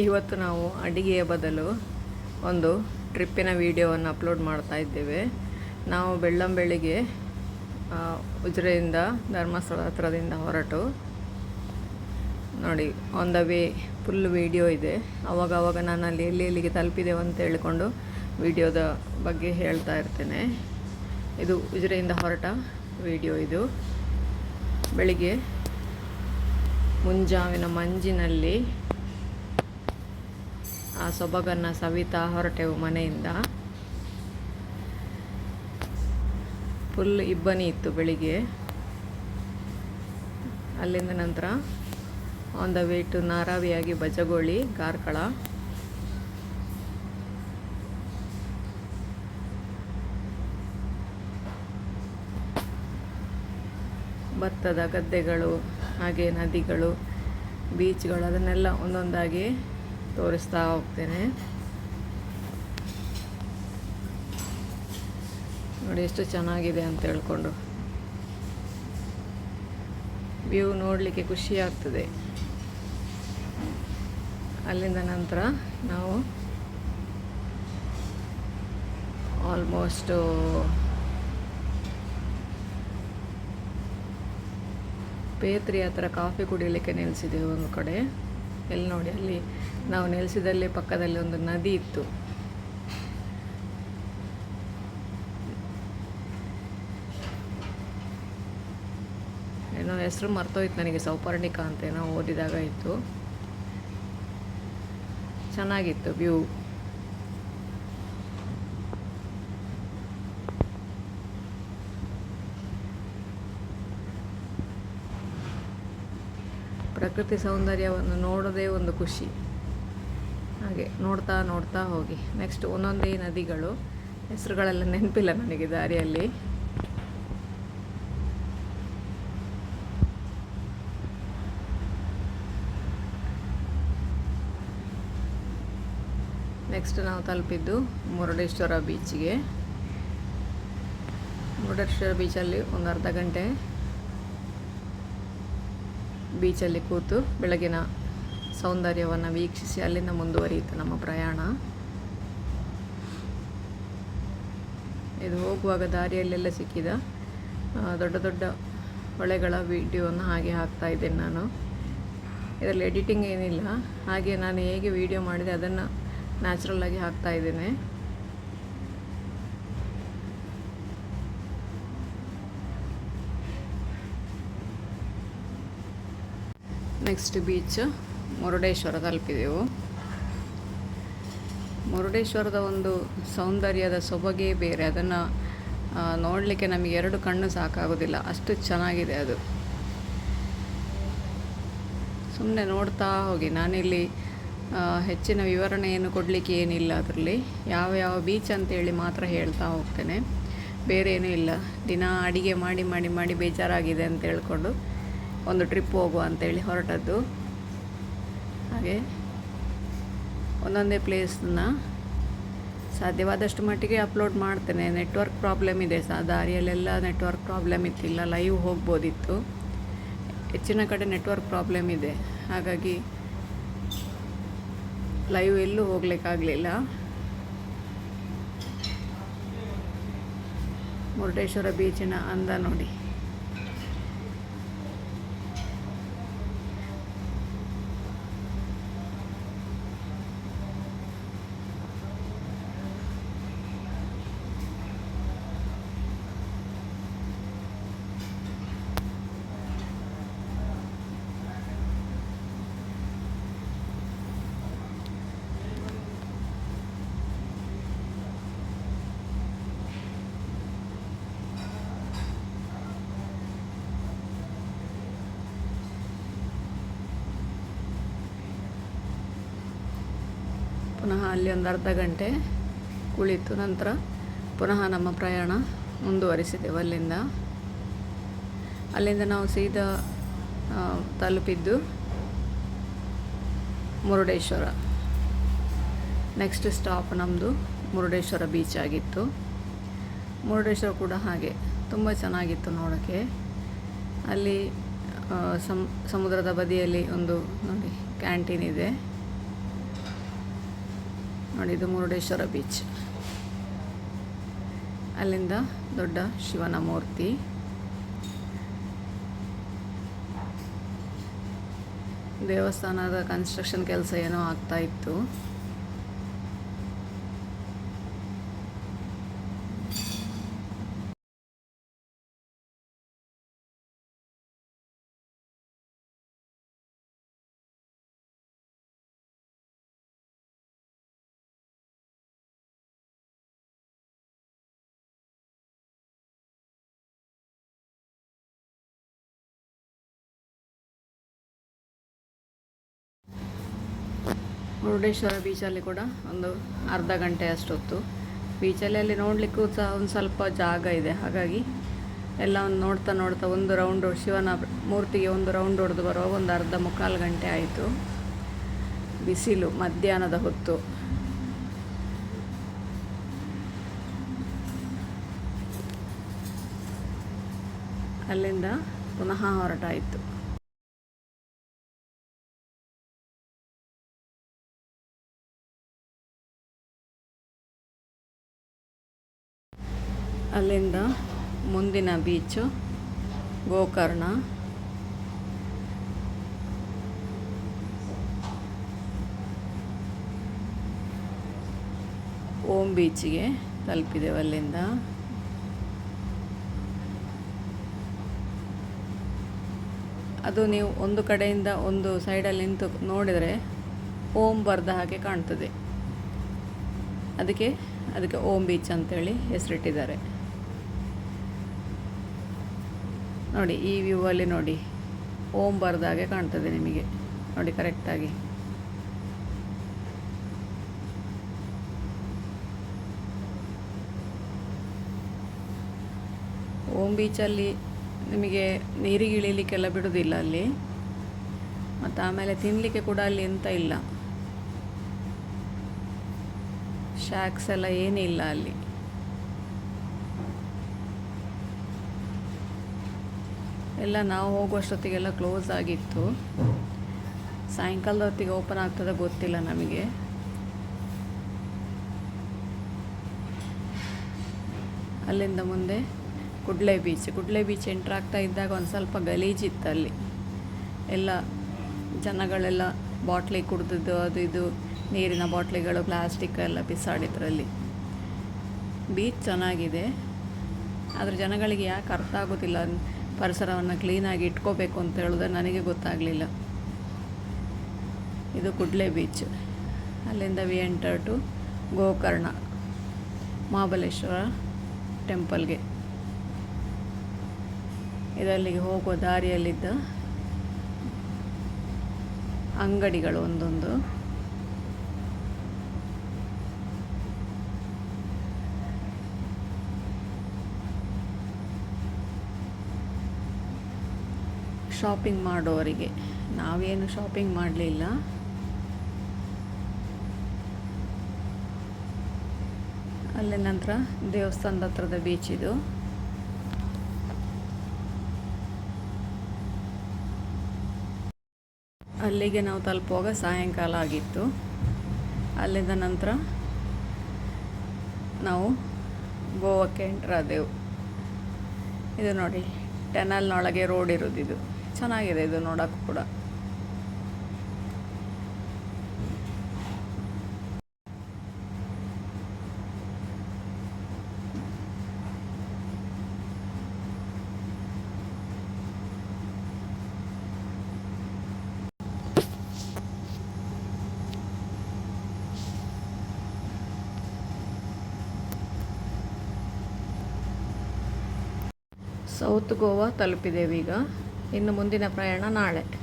ಇವತ್ತು ನಾವು ಅಡಿಗೆಯ ಬದಲು ಒಂದು ಟ್ರಿಪ್ಪಿನ ವಿಡಿಯೋವನ್ನು ಅಪ್ಲೋಡ್ ಮಾಡ್ತಾ ಇದ್ದೇವೆ. ನಾವು ಬೆಳ್ಳಂಬೆಳಿಗ್ಗೆ ಉಜ್ರೆಯಿಂದ ಧರ್ಮಸ್ಥಳ ಹತ್ರದಿಂದ ಹೊರಟು. ನೋಡಿ on the way full video ಇದೆ. ಅವಾಗ ಅವಾಗ ನಾನು ಅಲ್ಲಿ ಎಲ್ಲಿ ಎಲ್ಲಿಗೆ ತಲುಪಿದೆವು ಅಂತ ಹೇಳಿಕೊಂಡು ವಿಡಿಯೋದ ಬಗ್ಗೆ ಹೇಳ್ತಾ ಇರ್ತೇನೆ. ಇದು ಉಜ್ರೆಯಿಂದ ಹೊರಟ ವಿಡಿಯೋ ಇದು. ಬೆಳಿಗ್ಗೆ ಮುಂಜಾವಿನ ಮಂಜಿನಲ್ಲಿ ಆ ಸೊಬಗನ್ನು ಸವಿತಾ ಹೊರಟೆವು ಮನೆಯಿಂದ. ಫುಲ್ ಇಬ್ಬನಿ ಇತ್ತು ಬೆಳಿಗ್ಗೆ. ಅಲ್ಲಿಂದ ನಂತರ ಆನ್ ದ ವೇ ಟು ನಾರಾವಿಯಾಗಿ ಬಜಗೋಳಿ ಕಾರ್ಕಳ ಭತ್ತದ ಗದ್ದೆಗಳು, ಹಾಗೆ ನದಿಗಳು ಬೀಚ್ಗಳು ಅದನ್ನೆಲ್ಲ ಒಂದೊಂದಾಗಿ ತೋರಿಸ್ತಾ ಹೋಗ್ತೇನೆ. ನೋಡಿ ಎಷ್ಟು ಚೆನ್ನಾಗಿದೆ ಅಂತ ಹೇಳ್ಕೊಂಡು. ವ್ಯೂ ನೋಡಲಿಕ್ಕೆ ಖುಷಿ ಆಗ್ತದೆ. ಅಲ್ಲಿಂದ ನಂತರ ನಾವು ಆಲ್ಮೋಸ್ಟು ಪೇತ್ರಿ ಹತ್ರ ಕಾಫಿ ಕುಡಿಯಲಿಕ್ಕೆ ನಿಲ್ಲಿಸಿದೆ ಒಂದು ಕಡೆ. ಎಲ್ಲಿ ನೋಡಿ, ಅಲ್ಲಿ ನಾವು ನೆಲೆಸಿದಲ್ಲಿ ಪಕ್ಕದಲ್ಲಿ ಒಂದು ನದಿ ಇತ್ತು. ಏನೋ ಹೆಸರು ಮರ್ತೋಯ್ತು ನನಗೆ, ಸೌಪರ್ಣಿಕಾ ಅಂತ ಏನೋ ಓದಿದಾಗ ಇತ್ತು. ಚೆನ್ನಾಗಿತ್ತು ವ್ಯೂ. ಪ್ರಕೃತಿ ಸೌಂದರ್ಯವನ್ನು ನೋಡೋದೇ ಒಂದು ಖುಷಿ. ಹಾಗೆ ನೋಡ್ತಾ ನೋಡ್ತಾ ಹೋಗಿ. ನೆಕ್ಸ್ಟ್ ಒಂದೊಂದೇ ನದಿಗಳು. ಹೆಸರುಗಳೆಲ್ಲ ನೆನಪಿಲ್ಲ ನನಗೆ ದಾರಿಯಲ್ಲಿ. ನೆಕ್ಸ್ಟ್ ನಾವು ತಲುಪಿದ್ದು ಮುರುಡೇಶ್ವರ ಬೀಚ್ಗೆ ಮುರುಡೇಶ್ವರ ಬೀಚಲ್ಲಿ ಒಂದು ಅರ್ಧ ಗಂಟೆ ಬೀಚಲ್ಲಿ ಕೂತು ಬೆಳಗಿನ ಸೌಂದರ್ಯವನ್ನು ವೀಕ್ಷಿಸಿ ಅಲ್ಲಿಂದ ಮುಂದುವರಿಯಿತು ನಮ್ಮ ಪ್ರಯಾಣ. ಇದು ಹೋಗುವಾಗ ದಾರಿಯಲ್ಲೆಲ್ಲ ಸಿಕ್ಕಿದ ದೊಡ್ಡ ದೊಡ್ಡ ಹೊಳೆಗಳ ವೀಡಿಯೋವನ್ನು ಹಾಗೆ ಹಾಕ್ತಾ ಇದ್ದೇನೆ ನಾನು. ಇದರಲ್ಲಿ ಎಡಿಟಿಂಗ್ ಏನಿಲ್ಲ, ಹಾಗೆ ನಾನು ಹೇಗೆ ವಿಡಿಯೋ ಮಾಡಿದೆ ಅದನ್ನು ನ್ಯಾಚುರಲ್ಲಾಗಿ ಹಾಕ್ತಾ ಇದ್ದೇನೆ. ನೆಕ್ಸ್ಟ್ ಬೀಚ್ ಮುರುಡೇಶ್ವರ ತಲುಪಿದೆವು. ಮುರುಡೇಶ್ವರದ ಒಂದು ಸೌಂದರ್ಯದ ಸೊಬಗೇ ಬೇರೆ. ಅದನ್ನು ನೋಡಲಿಕ್ಕೆ ನಮಗೆ ಎರಡು ಕಣ್ಣು ಸಾಕಾಗೋದಿಲ್ಲ. ಅಷ್ಟು ಚೆನ್ನಾಗಿದೆ ಅದು. ಸುಮ್ಮನೆ ನೋಡ್ತಾ ಹೋಗಿ. ನಾನಿಲ್ಲಿ ಹೆಚ್ಚಿನ ವಿವರಣೆಯನ್ನು ಕೊಡಲಿಕ್ಕೆ ಏನಿಲ್ಲ ಅದರಲ್ಲಿ. ಯಾವ ಯಾವ ಬೀಚ್ ಅಂತೇಳಿ ಮಾತ್ರ ಹೇಳ್ತಾ ಹೋಗ್ತೇನೆ. ಬೇರೆ ಏನೂ ಇಲ್ಲ. ದಿನ ಅಡಿಗೆ ಮಾಡಿ ಮಾಡಿ ಮಾಡಿ ಬೇಜಾರಾಗಿದೆ ಅಂತ ಹೇಳ್ಕೊಂಡು ಒಂದು ಟ್ರಿಪ್ ಹೋಗುವ ಅಂತೇಳಿ ಹೊರಟದ್ದು. ಹಾಗೆ ಒಂದೊಂದೇ ಪ್ಲೇಸನ್ನ ಸಾಧ್ಯವಾದಷ್ಟು ಮಟ್ಟಿಗೆ ಅಪ್ಲೋಡ್ ಮಾಡ್ತೇನೆ. ನೆಟ್ವರ್ಕ್ ಪ್ರಾಬ್ಲಮ್ ಇದೆ ಸಹ ದಾರಿಯಲ್ಲೆಲ್ಲ ನೆಟ್ವರ್ಕ್ ಪ್ರಾಬ್ಲಮ್ ಇತ್ತಿಲ್ಲ ಲೈವ್ ಹೋಗ್ಬೋದಿತ್ತು. ಹೆಚ್ಚಿನ ಕಡೆ ನೆಟ್ವರ್ಕ್ ಪ್ರಾಬ್ಲಮ್ ಇದೆ. ಹಾಗಾಗಿ ಲೈವ್ ಎಲ್ಲೂ ಹೋಗ್ಲಿಕ್ಕಾಗಲಿಲ್ಲ. ಮುರುಡೇಶ್ವರ ಬೀಚಿನ ಅಂದ ನೋಡಿ. ಪುನಃ ಅಲ್ಲಿ ಒಂದು ಅರ್ಧ ಗಂಟೆ ಕುಳಿತು ನಂತರ ಪುನಃ ನಮ್ಮ ಪ್ರಯಾಣ ಮುಂದುವರಿಸಿದೆವು. ಅಲ್ಲಿಂದ ಅಲ್ಲಿಂದ ನಾವು ಸೀದಾ ತಲುಪಿದ್ದು ಮುರುಡೇಶ್ವರ. ನೆಕ್ಸ್ಟ್ ಸ್ಟಾಪ್ ನಮ್ಮದು ಮುರುಡೇಶ್ವರ ಬೀಚ್ ಆಗಿತ್ತು. ಮುರುಡೇಶ್ವರ ಕೂಡ ಹಾಗೆ ತುಂಬ ಚೆನ್ನಾಗಿತ್ತು ನೋಡೋಕ್ಕೆ. ಅಲ್ಲಿ ಸಮುದ್ರದ ಬದಿಯಲ್ಲಿ ಒಂದು ನೋಡಿ ಕ್ಯಾಂಟೀನ್ ಇದೆ. ನೋಡಿ ಇದು ಮುರುಡೇಶ್ವರ ಬೀಚ್ ಅಲ್ಲಿಂದ ದೊಡ್ಡ ಶಿವನ ಮೂರ್ತಿ. ದೇವಸ್ಥಾನದ ಕನ್ಸ್ಟ್ರಕ್ಷನ್ ಕೆಲಸ ಏನೋ ಆಗ್ತಾ ಇತ್ತು. ಮುರುಡೇಶ್ವರ ಬೀಚಲ್ಲಿ ಕೂಡ ಒಂದು ಅರ್ಧ ಗಂಟೆ ಅಷ್ಟೊತ್ತು. ಬೀಚಲ್ಲಿ ಅಲ್ಲಿ ನೋಡಲಿಕ್ಕೂ ಸಹ ಒಂದು ಸ್ವಲ್ಪ ಜಾಗ ಇದೆ. ಹಾಗಾಗಿ ಎಲ್ಲ ಒಂದು ನೋಡ್ತಾ ನೋಡ್ತಾ ಒಂದು ರೌಂಡ್ ಶಿವನ ಮೂರ್ತಿಗೆ ಒಂದು ರೌಂಡ್ ಹೊಡೆದು ಬರುವಾಗ ಒಂದು ಅರ್ಧ ಮುಕ್ಕಾಲು ಗಂಟೆ ಆಯಿತು. ಬಿಸಿಲು, ಮಧ್ಯಾಹ್ನದ ಹೊತ್ತು. ಅಲ್ಲಿಂದ ಪುನಃ ಹೊರಟಾಯಿತು. ಅಲ್ಲಿಂದ ಮುಂದಿನ ಬೀಚು, ಗೋಕರ್ಣ. ಓಂ ಬೀಚಿಗೆ ತಲುಪಿದೆವು ಅಲ್ಲಿಂದ. ಅದು ನೀವು ಒಂದು ಕಡೆಯಿಂದ ಒಂದು ಸೈಡಲ್ಲಿ ನಿಂತು ನೋಡಿದರೆ ಓಂ ಬರೆದ ಹಾಗೆ ಕಾಣ್ತದೆ. ಅದಕ್ಕೆ ಅದಕ್ಕೆ ಓಂ ಬೀಚ್ ಅಂತೇಳಿ ಹೆಸರಿಟ್ಟಿದ್ದಾರೆ. ನೋಡಿ, ಈ ವ್ಯೂವಲ್ಲಿ ನೋಡಿ. ಓಂ ಹಾಗೆ ಕಾಣ್ತದೆ ನಿಮಗೆ. ನೋಡಿ, ಕರೆಕ್ಟಾಗಿ. ಓಂ ಬೀಚಲ್ಲಿ ನಿಮಗೆ ನೀರಿಗೆ ಇಳಿಲಿಕ್ಕೆಲ್ಲ ಬಿಡೋದಿಲ್ಲ ಅಲ್ಲಿ. ಮತ್ತು ಆಮೇಲೆ ತಿನ್ನಲಿಕ್ಕೆ ಕೂಡ ಅಲ್ಲಿ ಎಂತ ಇಲ್ಲ. ಶಾಕ್ಸ್ ಎಲ್ಲ ಏನಿಲ್ಲ ಅಲ್ಲಿ. ಎಲ್ಲ ನಾವು ಹೋಗುವಷ್ಟೊತ್ತಿಗೆಲ್ಲ ಕ್ಲೋಸ್ ಆಗಿತ್ತು. ಸಾಯಂಕಾಲದ ಹೊತ್ತಿಗೆ ಓಪನ್ ಆಗ್ತದೆ ಗೊತ್ತಿಲ್ಲ ನಮಗೆ. ಅಲ್ಲಿಂದ ಮುಂದೆ Kudle beach Kudle beach enter ಆಗ್ತಾ ಇದ್ದಾಗ ಒಂದು ಸ್ವಲ್ಪ ಗಲೀಜಿತ್ತು ಅಲ್ಲಿ. ಎಲ್ಲ ಜನಗಳೆಲ್ಲ ಬಾಟ್ಲಿ ಕುಡ್ದಿದ್ದು, ಅದು ಇದು, ನೀರಿನ ಬಾಟ್ಲಿಗಳು ಪ್ಲಾಸ್ಟಿಕ್ ಎಲ್ಲ ಬಿಸಾಡಿದ್ರಲ್ಲಿ. ಬೀಚ್ ಚೆನ್ನಾಗಿದೆ. ಆದರೆ ಜನಗಳಿಗೆ ಯಾಕೆ ಅರ್ಥ ಆಗೋದಿಲ್ಲ. ಪರಿಸರವನ್ನು ಕ್ಲೀನಾಗಿ ಇಟ್ಕೋಬೇಕು ಅಂತ ಹೇಳಿದ್ರೆ ನನಗೆ ಗೊತ್ತಾಗಲಿಲ್ಲ. ಇದು ಕುಡ್ಲೆ ಬೀಚ್ ಅಲ್ಲಿಂದ we enter to Gokarna, Mahabaleshwara ಟೆಂಪಲ್ಗೆ ಇದಲ್ಲಿಗೆ ಹೋಗೋ ದಾರಿಯಲ್ಲಿದ್ದ ಅಂಗಡಿಗಳು ಒಂದೊಂದು. ಶಾಪಿಂಗ್ ಮಾಡೋರಿಗೆ. ನಾವೇನು ಶಾಪಿಂಗ್ ಮಾಡಲಿಲ್ಲ. ಅಲ್ಲಿ ನಂತರ ದೇವಸ್ಥಾನದ ಹತ್ರದ ಬೀಚಿದು ಅಲ್ಲಿಗೆ ನಾವು ತಲುಪುವಾಗ ಸಾಯಂಕಾಲ ಆಗಿತ್ತು. ಅಲ್ಲಿಂದ ನಂತರ ನಾವು ಗೋವಾಕ್ಕೆ ಎಂಟ್ರಾದೆವು ಇದು ನೋಡಿ, ಟೆನಲ್ನೊಳಗೆ ರೋಡ್ ಇರೋದಿದು. ಚೆನ್ನಾಗಿದೆ ಇದು ನೋಡೋಕ್ಕೂ ಕೂಡ. ಸೌತ್ ಗೋವಾ ತಲುಪಿದ್ದೇವೆ ಈಗ ಇನ್ನು ಮುಂದಿನ ಪ್ರಯಾಣ ನಾಳೆ.